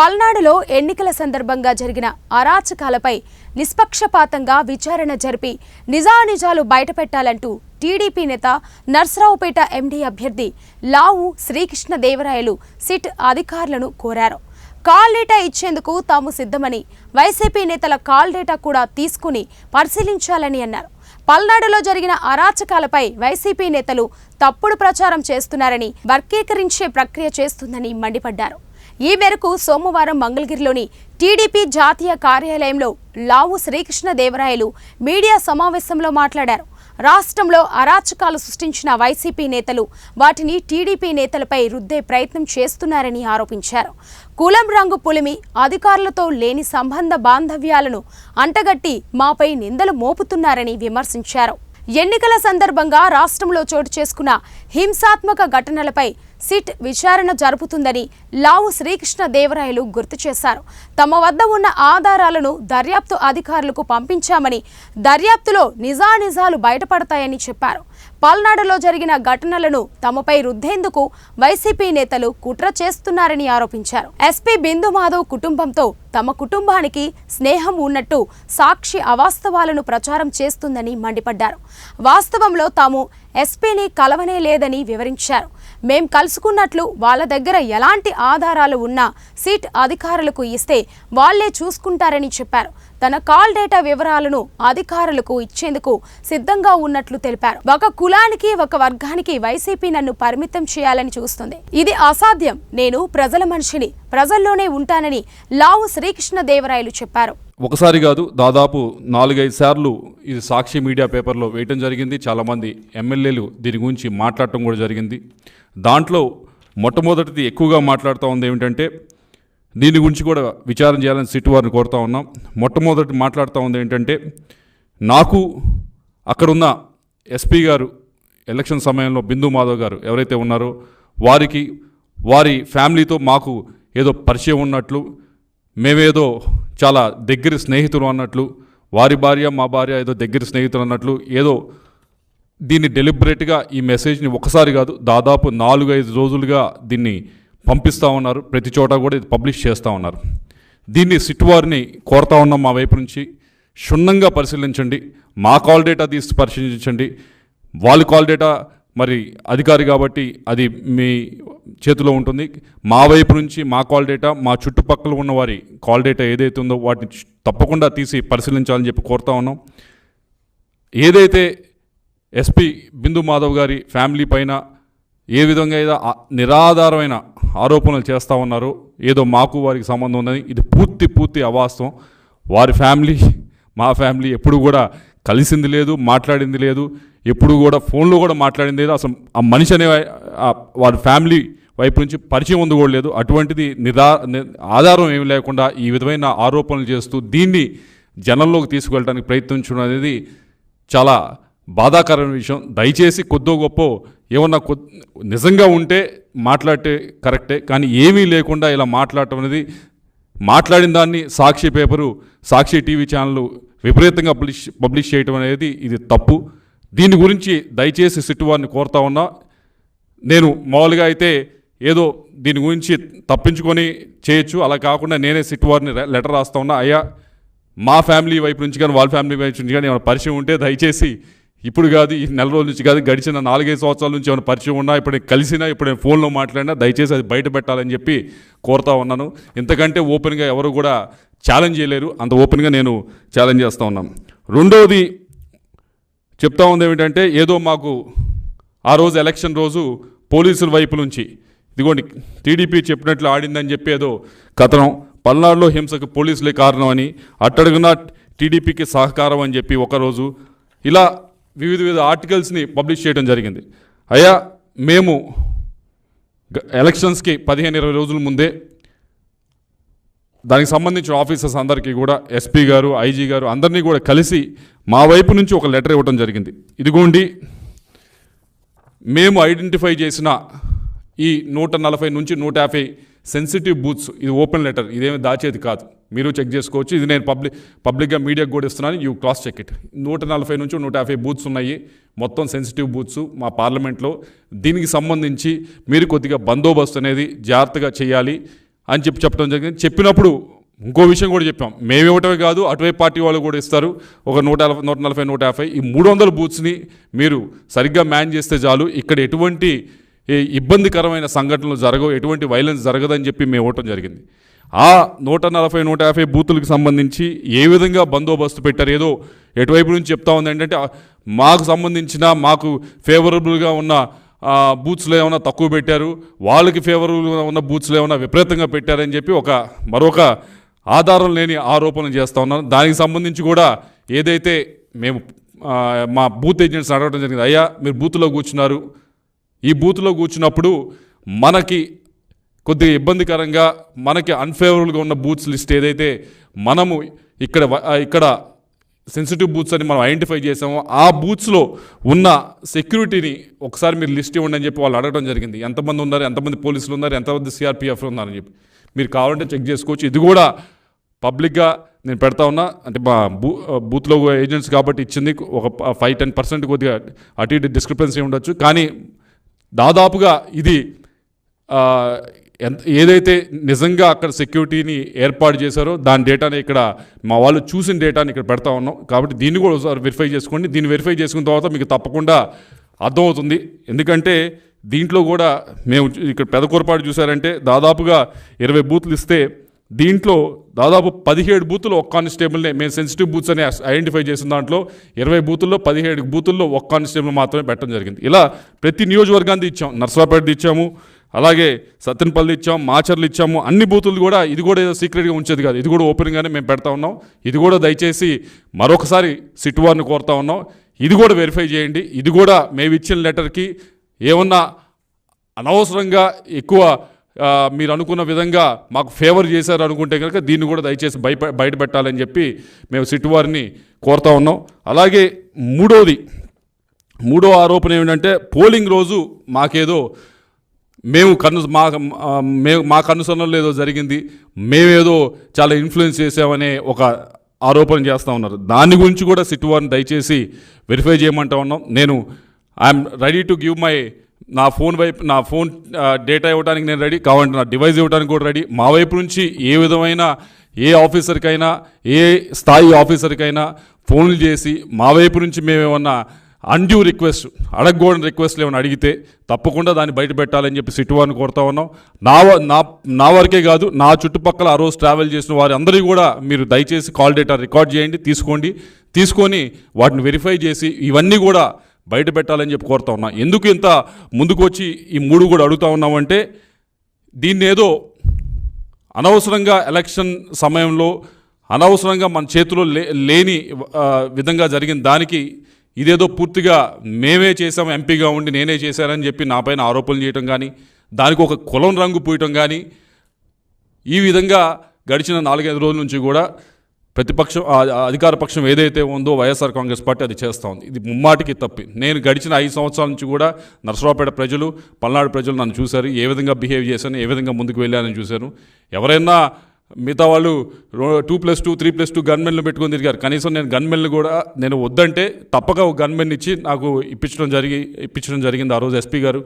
పల్నాడులో ఎన్నికల సందర్భంగా జరిగిన అరాచకాలపై నిష్పక్షపాతంగా విచారణ జరిపి నిజానిజాలు బయటపెట్టాలంటూ టీడీపీ నేత నర్సరావుపేట ఎండీ అభ్యర్థి లావు శ్రీకృష్ణదేవరాయలు సిట్ అధికారులను కోరారు. కాల్ డేటా ఇచ్చేందుకు తాము సిద్ధమని వైసీపీ నేతల కాల్ డేటా కూడా తీసుకుని పరిశీలించాలని అన్నారు. పల్నాడులో జరిగిన అరాచకాలపై వైసీపీ నేతలు తప్పుడు ప్రచారం చేస్తున్నారని వర్గీకరించే ప్రక్రియ చేస్తుందని మండిపడ్డారు. ఈ మేరకు సోమవారం మంగళగిరిలోని టీడీపీ జాతీయ కార్యాలయంలో లావు శ్రీకృష్ణదేవరాయలు మీడియా సమావేశంలో మాట్లాడారు. రాష్ట్రంలో అరాచకాలు సృష్టించిన వైసీపీ నేతలు వాటిని టీడీపీ నేతలపై రుద్దే ప్రయత్నం చేస్తున్నారని ఆరోపించారు. కులం రంగు పులిమి అధికారులతో లేని సంబంధ బాంధవ్యాలను అంటగట్టి మాపై నిందలు మోపుతున్నారని విమర్శించారు. ఎన్నికల సందర్భంగా రాష్ట్రంలో చోటు చేసుకున్న హింసాత్మక ఘటనలపై సిట్ విచారణ జరుపుతుందని లావు శ్రీకృష్ణ దేవరాయలు గుర్తు చేశారు. తమ వద్ద ఉన్న ఆధారాలను దర్యాప్తు అధికారులకు పంపించామని దర్యాప్తులో నిజానిజాలు బయటపడతాయని చెప్పారు. పల్నాడులో జరిగిన ఘటనలను తమపై రుద్దేందుకు వైసీపీ నేతలు కుట్ర చేస్తున్నారని ఆరోపించారు. ఎస్పీ బిందు మాధవ్ కుటుంబంతో తమ కుటుంబానికి స్నేహం ఉన్నట్టు సాక్షి అవాస్తవాలను ప్రచారం చేస్తుందని మండిపడ్డారు. వాస్తవంలో తాము ఎస్పీని కలవనే లేదని వివరించారు. మేం కలుసుకున్నట్లు వాళ్ళ దగ్గర ఎలాంటి ఆధారాలు ఉన్నా సీట్ అధికారులకు ఇస్తే వాళ్ళే చూసుకుంటారని చెప్పారు. తన కాల్ డేటా వివరాలను అధికారులకు ఇచ్చేందుకు సిద్ధంగా ఉన్నట్లు తెలిపారు. ఒక కులానికి ఒక వర్గానికి వైసీపీ నన్ను పరిమితం చేయాలని చూస్తుంది. ఇది అసాధ్యం. నేను ప్రజల మనిషిని ప్రజల్లోనే ఉంటానని లావు శ్రీకృష్ణదేవరాయలు చెప్పారు. ఒకసారి కాదు దాదాపు నాలుగైదు సార్లు ఇది సాక్షి మీడియా పేపర్లో వేయటం జరిగింది. చాలామంది ఎమ్మెల్యేలు దీని గురించి మాట్లాడటం కూడా జరిగింది. దాంట్లో మొట్టమొదటిది ఎక్కువగా మాట్లాడుతూ ఉంది ఏమిటంటే దీని గురించి కూడా విచారం చేయాలని సిట్ వారిని కోరుతా ఉన్నాం. మొట్టమొదటి మాట్లాడుతూ ఉంది ఏంటంటే నాకు అక్కడున్న ఎస్పీ గారు ఎలక్షన్ సమయంలో బిందు మాధవ్ గారు ఎవరైతే ఉన్నారో వారికి వారి ఫ్యామిలీతో మాకు ఏదో పరిచయం ఉన్నట్లు మేమేదో చాలా దగ్గర స్నేహితులు అన్నట్లు వారి భార్య మా భార్య ఏదో దగ్గర స్నేహితులు అన్నట్లు ఏదో దీన్ని డెలిబరేట్గా ఈ మెసేజ్ని ఒకసారి కాదు దాదాపు నాలుగైదు రోజులుగా దీన్ని పంపిస్తూ ఉన్నారు. ప్రతి చోట కూడా ఇది పబ్లిష్ చేస్తూ ఉన్నారు. దీన్ని సిట్ వారిని కోరుతా ఉన్నాం మా వైపు నుంచి. క్షుణ్ణంగా పరిశీలించండి. మా కాల్ డేటా తీసి పరిశీలించండి. వాళ్ళ కాల్ డేటా మరి అధికారి కాబట్టి అది మీ చేతిలో ఉంటుంది. మా వైపు నుంచి మా కాల్ డేటా మా చుట్టుపక్కల ఉన్న వారి కాల్ డేటా ఏదైతే ఉందో వాటిని తప్పకుండా తీసి పరిశీలించాలని చెప్పి కోరుతా ఉన్నాం. ఏదైతే ఎస్పీ బిందు మాధవ్ గారి ఫ్యామిలీ పైన ఏ విధంగా ఏదో నిరాధారమైన ఆరోపణలు చేస్తూ ఉన్నారు. ఏదో మాకు వారికి సంబంధం ఉందని. ఇది పూర్తి పూర్తి అవాస్తవం. వారి ఫ్యామిలీ మా ఫ్యామిలీ ఎప్పుడు కూడా కలిసింది లేదు మాట్లాడింది లేదు. ఎప్పుడు కూడా ఫోన్లో కూడా మాట్లాడింది లేదు. అసలు ఆ మనిషి అనే వారి ఫ్యామిలీ వైపు నుంచి పరిచయం ఉంది కూడా లేదు. అటువంటిది నిరా ని- ఆధారం ఏమి లేకుండా ఈ విధమైన ఆరోపణలు చేస్తూ దీన్ని జనంలోకి తీసుకువెళ్ళడానికి ప్రయత్నించడం అనేది చాలా బాధాకరమైన విషయం. దయచేసి కొద్దో గొప్ప ఏమన్నా కొద్ నిజంగా ఉంటే మాట్లాడితే కరెక్టే కానీ ఏమీ లేకుండా ఇలా మాట్లాడటం అనేది మాట్లాడిన దాన్ని Sakshi paper Sakshi TV channel విపరీతంగా పబ్లిష్ పబ్లిష్ చేయటం అనేది ఇది తప్పు. దీని గురించి దయచేసి సిట్టు వారిని కోరుతా ఉన్నా నేను మామూలుగా అయితే ఏదో దీని గురించి తప్పించుకొని చేయొచ్చు. అలా కాకుండా నేనే సిట్టువారిని లెటర్ రాస్తా ఉన్నా. అయ్యా మా ఫ్యామిలీ వైపు నుంచి కానీ వాళ్ళ ఫ్యామిలీ వైపు నుంచి కానీ ఏమైనా పరిచయం ఉంటే దయచేసి ఇప్పుడు కాదు ఈ నెల రోజుల నుంచి కాదు గడిచిన నాలుగైదు సంవత్సరాల నుంచి ఏమైనా పరిచయం ఉన్నా ఇప్పుడు నేను కలిసినా ఇప్పుడు నేను ఫోన్లో మాట్లాడినా దయచేసి అది బయట పెట్టాలని చెప్పి కోరుతా ఉన్నాను. ఇంతకంటే ఓపెన్గా ఎవరు కూడా ఛాలెంజ్ చేయలేరు. అంత ఓపెన్గా నేను ఛాలెంజ్ చేస్తూ ఉన్నాను రెండవది చెప్తా ఉంది ఏమిటంటే ఏదో మాకు ఆ రోజు ఎలక్షన్ రోజు పోలీసుల వైపు నుంచి ఇదిగోండి టీడీపీ చెప్పినట్లు ఆడిందని చెప్పి ఏదో కథనం పల్నాడులో హింసకు పోలీసులే కారణం అని అట్టడుగున టీడీపీకి సహకారం అని చెప్పి ఒకరోజు ఇలా వివిధ వివిధ ఆర్టికల్స్ని పబ్లిష్ చేయడం జరిగింది. అయ్యా మేము ఎలక్షన్స్కి పదిహేను ఇరవై రోజుల ముందే దానికి సంబంధించిన ఆఫీసర్స్ అందరికీ కూడా ఎస్పీ గారు ఐజీ గారు అందరినీ కూడా కలిసి మా వైపు నుంచి ఒక లెటర్ ఇవ్వడం జరిగింది. ఇదిగోండి మేము ఐడెంటిఫై చేసిన ఈ నూట నలభై నుంచి నూట యాభై సెన్సిటివ్ బూత్స్ ఇది ఓపెన్ లెటర్ ఇదేమి దాచేది కాదు. మీరు చెక్ చేసుకోవచ్చు. ఇది నేను పబ్లిక్ పబ్లిక్గా మీడియాకు కూడా ఇస్తున్నాను. యూ క్రాస్ చెక్ ఇట్ నూట నలభై నుంచి నూట యాభై బూత్స్ ఉన్నాయి. మొత్తం సెన్సిటివ్ బూత్స్ మా పార్లమెంట్లో దీనికి సంబంధించి మీరు కొద్దిగా బందోబస్తు అనేది జాగ్రత్తగా చేయాలి అని చెప్పి చెప్పడం జరిగింది. చెప్పినప్పుడు ఇంకో విషయం కూడా చెప్పాం. మేము ఇవ్వటమే కాదు అటువైపు పార్టీ వాళ్ళు కూడా ఇస్తారు. ఒక నూట నలభై నూట నలభై నూట యాభై ఈ మూడు వందల బూత్స్ని మీరు సరిగ్గా మ్యాన్ చేస్తే చాలు. ఇక్కడ ఎటువంటి ఇబ్బందికరమైన సంఘటనలు జరగవు ఎటువంటి వైలెన్స్ జరగదని చెప్పి మేము ఇవ్వటం జరిగింది. ఆ నూట నలభై నూట యాభై బూతులకు సంబంధించి ఏ విధంగా బందోబస్తు పెట్టారు ఏదో ఎటువైపు నుంచి చెప్తా ఉంది ఏంటంటే మాకు సంబంధించిన మాకు ఫేవరబుల్గా ఉన్న బూత్స్లో ఏమైనా తక్కువ పెట్టారు వాళ్ళకి ఫేవరబుల్గా ఉన్న బూత్స్లో ఏమైనా విపరీతంగా పెట్టారని చెప్పి ఒక మరొక ఆధారం లేని ఆరోపణలు చేస్తూ ఉన్నాను. దానికి సంబంధించి కూడా ఏదైతే మేము మా బూత్ ఏజెంట్స్ అడగడం జరిగింది అయ్యా మీరు బూత్లో కూర్చున్నారు ఈ బూత్లో కూర్చున్నప్పుడు మనకి కొద్దిగా ఇబ్బందికరంగా మనకి అన్ఫేవరబుల్గా ఉన్న బూత్స్ లిస్ట్ ఏదైతే మనము ఇక్కడ ఇక్కడ సెన్సిటివ్ బూత్స్ అని మనం ఐడెంటిఫై చేసామో ఆ బూత్స్లో ఉన్న సెక్యూరిటీని ఒకసారి మీరు లిస్ట్ ఇవ్వండి అని చెప్పి వాళ్ళు అడగడం జరిగింది. ఎంతమంది ఉన్నారు ఎంతమంది పోలీసులు ఉన్నారు ఎంతమంది సిఆర్పిఎఫ్లు ఉన్నారని చెప్పి. మీరు కావాలంటే చెక్ చేసుకోవచ్చు. ఇది కూడా పబ్లిక్గా నేను పెడతా ఉన్నా. అంటే మా బూ బూత్లో ఏజెంట్స్ కాబట్టి ఇచ్చింది ఒక ఫైవ్ టెన్ పర్సెంట్ కొద్దిగా అటు ఇటు డిస్క్రిపెన్సీ ఉండొచ్చు. కానీ దాదాపుగా ఇది ఎంత ఏదైతే నిజంగా అక్కడ సెక్యూరిటీని ఏర్పాటు చేశారో దాని డేటాని ఇక్కడ మా వాళ్ళు చూసిన డేటాని ఇక్కడ పెడతా ఉన్నాం. కాబట్టి దీన్ని కూడా ఒకసారి వెరిఫై చేసుకోండి. దీన్ని వెరిఫై చేసుకున్న తర్వాత మీకు తప్పకుండా అర్థమవుతుంది. ఎందుకంటే దీంట్లో కూడా మేము ఇక్కడ ఇక్కడ పెదకూరపాటు చూసారంటే దాదాపుగా ఇరవై బూత్లు ఇస్తే దీంట్లో దాదాపు పదిహేడు బూతులు ఒక్క కానిస్టేబుల్నే మేము సెన్సిటివ్ బూత్స్ అని ఐడెంటిఫై చేసిన దాంట్లో ఇరవై బూతుల్లో పదిహేడు బూతుల్లో ఒక్క కానిస్టేబుల్ మాత్రమే పెట్టడం జరిగింది. ఇలా ప్రతి నియోజకవర్గాన్ని ఇచ్చాం. నర్సాపేటది ఇచ్చాము అలాగే సత్తెనపల్లి ఇచ్చాం మాచర్లు ఇచ్చాము అన్ని బూతులు కూడా ఇది కూడా ఏదో సీక్రెట్గా ఉంచేది కాదు. ఇది కూడా ఓపెన్గానే మేము పెడతా ఉన్నాం. ఇది కూడా దయచేసి మరొకసారి సిట్వార్ని కోరుతా ఉన్నాం. ఇది కూడా వెరిఫై చేయండి. ఇది కూడా మేము ఇచ్చిన లెటర్కి ఏమన్నా అనవసరంగా ఎక్కువ మీరు అనుకున్న విధంగా మాకు ఫేవర్ చేశారు అనుకుంటే కనుక దీన్ని కూడా దయచేసి బయట బయట పెట్టాలని చెప్పి మేము సిట్ వారిని కోరుతా ఉన్నాం. అలాగే మూడోది మూడో ఆరోపణ ఏమిటంటే పోలింగ్ రోజు మాకేదో మేము కన్ను మా మేము మా కన్నుసన్నలు ఏదో జరిగింది మేమేదో చాలా ఇన్ఫ్లుయెన్స్ చేసామనే ఒక ఆరోపణ చేస్తూ ఉన్నారు. దాని గురించి కూడా సిట్ వారిని దయచేసి వెరిఫై చేయమంటా ఉన్నాం. నేను I'm ready to give my నా ఫోన్ వైపు నా ఫోన్ డేటా ఇవ్వడానికి నేను రెడీ కావాలంటే నా డివైస్ ఇవ్వడానికి కూడా రెడీ. మా వైపు నుంచి ఏ విధమైన ఏ ఆఫీసర్కైనా ఏ స్థాయి ఆఫీసర్కైనా ఫోన్లు చేసి మా వైపు నుంచి మేమేమన్నా అన్డ్యూ రిక్వెస్ట్ అడగకూడని రిక్వెస్ట్లు ఏమైనా అడిగితే తప్పకుండా దాన్ని బయట పెట్టాలని చెప్పి సిటీ కోరుతా ఉన్నాం. నా వ- నా నా వరకే కాదు నా చుట్టుపక్కల ఆ రోజు ట్రావెల్ చేసిన వారి అందరికీ కూడా మీరు దయచేసి కాల్ డేటా రికార్డ్ చేయండి తీసుకోండి. తీసుకొని వాటిని వెరిఫై చేసి ఇవన్నీ కూడా బయట పెట్టాలని చెప్పి కోరుతా ఉన్నా. ఎందుకు ఇంత ముందుకు వచ్చి ఈ మూడు కూడా అడుగుతా ఉన్నామంటే దీన్ని ఏదో అనవసరంగా ఎలక్షన్ సమయంలో అనవసరంగా మన చేతిలో లే లేని విధంగా జరిగిన దానికి ఇదేదో పూర్తిగా మేమే చేసాం ఎంపీగా ఉండి నేనే చేశానని చెప్పి నా పైన ఆరోపణలు చేయటం కానీ దానికి ఒక కులం రంగు పూయటం కానీ ఈ విధంగా గడిచిన నాలుగైదు రోజుల నుంచి కూడా ప్రతిపక్షం అధికార పక్షం ఏదైతే ఉందో వైఎస్ఆర్ కాంగ్రెస్ పార్టీ అది చేస్తూ ఉంది. ఇది ముమ్మాటికి తప్పి. నేను గడిచిన ఐదు సంవత్సరాల నుంచి కూడా నరసరావుపేట ప్రజలు పల్నాడు ప్రజలు నన్ను చూశారు. ఏ విధంగా బిహేవ్ చేశాను ఏ విధంగా ముందుకు వెళ్ళానని చూశాను ఎవరైనా మిగతా వాళ్ళు two plus two three plus two గన్మెన్లు పెట్టుకొని తిరిగారు. కనీసం నేను గన్మెన్లు కూడా నేను వద్దంటే తప్పక ఒక గన్మెన్ ఇచ్చి నాకు ఇప్పించడం జరిగి ఇప్పించడం జరిగింది ఆ రోజు ఎస్పీ గారు.